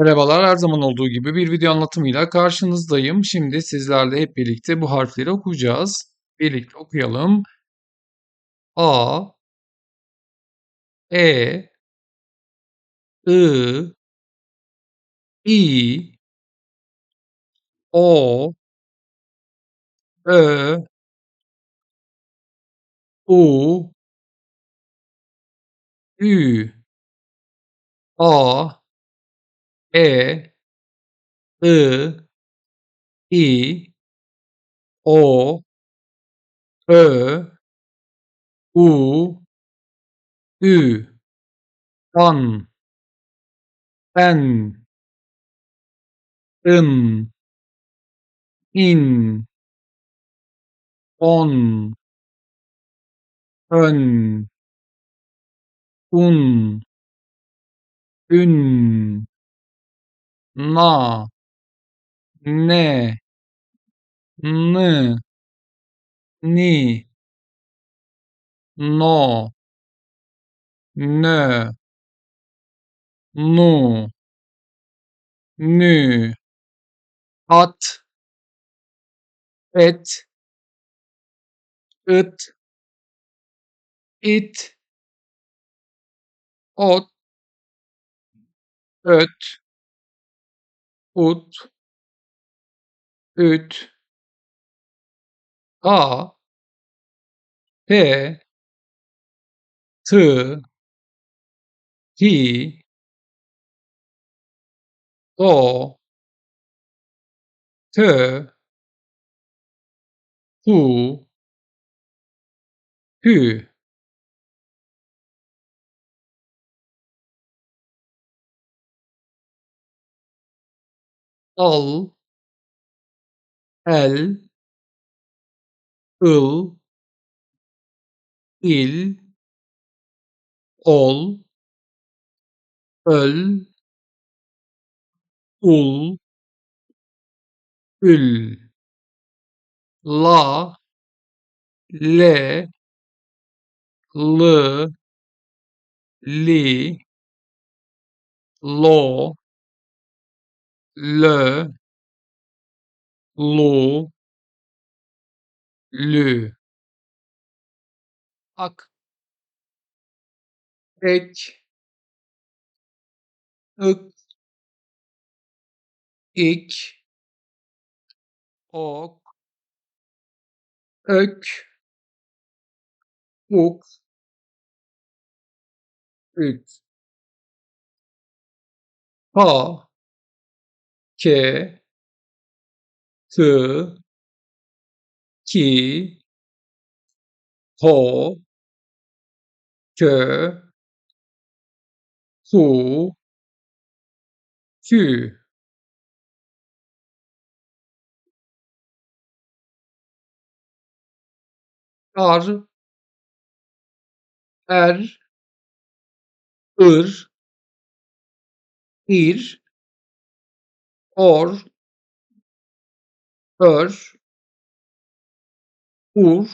Merhabalar, her zaman olduğu gibi bir video anlatımıyla karşınızdayım. Şimdi sizlerle hep birlikte bu harfleri okuyacağız. Birlikte okuyalım. A E I İ O Ö U Ü A E I İ O Ö U Ü An En ın in on ön un ün na. Ne. Nı ni. No. Nö nu. Nü. At. Et. It it. Ot. Öt ut üt a p t t o t tu q. al. El. Il il. Ol. Öl. Ul. Ül. La. Le. Lı li. Lo lö lu lü ak. Ek ık ik. Ok. Ök. Uk üç ha ke tı ki ho kö hu hü ar er ır ir or ör ur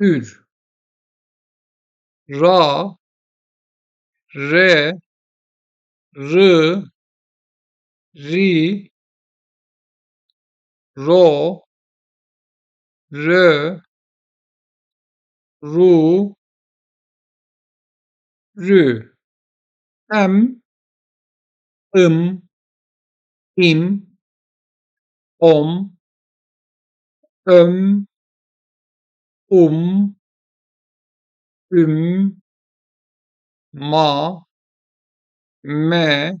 ür. Ra re rı ri ro rö ru rü. Em ım im om öm um üm ma me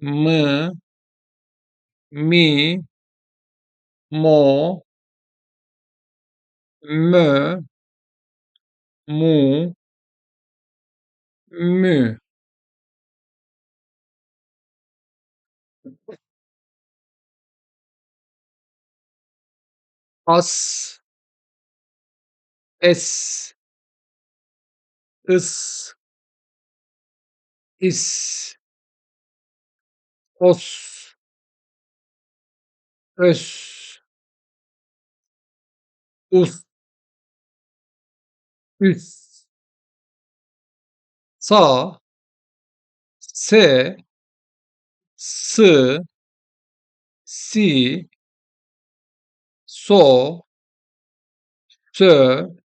m, mi mo mö mu mü as. Es. Is is. Os. Ös. Us. Üs. Sa. S S Si そう。せー。